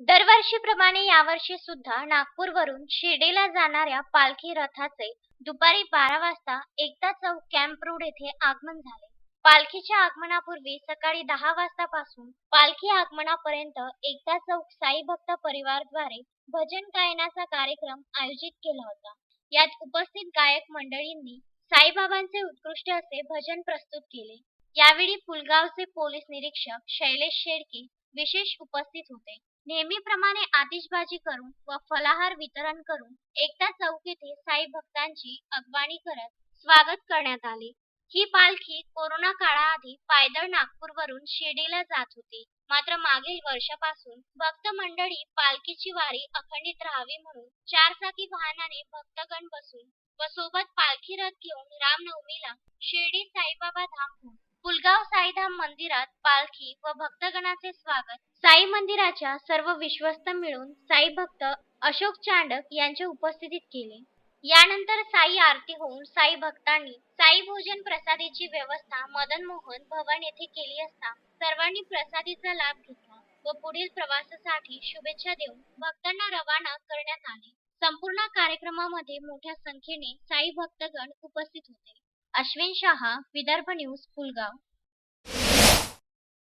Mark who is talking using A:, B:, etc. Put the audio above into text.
A: दरवर्षीप्रमाणे यावर्षी सुद्धा नागपूरवरून शिर्डीला जाणाऱ्या पालखी रथाचे दुपारी बारा वाजता एकता चौक कॅम्प रोड येथे आगमन झाले. पालखीच्या आगमनापूर्वी सकाळी दहा वाजतापासून पालखी आगमनापर्यंत एकता चौक साई भक्त परिवारद्वारे भजन गायनाचा कार्यक्रम आयोजित केला होता. यात उपस्थित गायक मंडळींनी साईबाबांचे उत्कृष्ट असे भजन प्रस्तुत केले. यावेळी पुलगावचे पोलीस निरीक्षक शैलेश शेळके विशेष उपस्थित होते. नेहमीप्रमाणे आतिषबाजी करून व फलाहार वितरण करून एकता चौक येथे साई भक्तांची अगवाणी करत स्वागत करण्यात आले. ही पालखी कोरोना काळाआधी पायदळ नागपूरवरून शिर्डीला जात होती. मात्र मागील वर्षापासून भक्त मंडळी पालखीची वारी अखंडित राहावी म्हणून चारचाकी वाहनाने भक्तगण बसून व सोबत पालखी रथ घेऊन रामनवमीला शिर्डी साईबाबा धाम शेगाव साईधाम मंदिरात पालखी व भक्तगणाचे स्वागत. साई मंदिराच्या सर्व विश्वस्त मिळून साई भक्त अशोक चांडक यांच्या उपस्थितीत केले. यानंतर साई आरती होऊन साई भक्तांनी साई भोजन प्रसादीची व्यवस्था मदन मोहन भवन येथे केली असता सर्वांनी प्रसादीचा लाभ घेतला व पुढील प्रवासासाठी शुभेच्छा देऊन भक्तांना रवाना करण्यात आले. संपूर्ण कार्यक्रमामध्ये मोठ्या संख्येने साई भक्तगण उपस्थित होते. अश्विन शहा विदर्भ न्यूज पुलगाव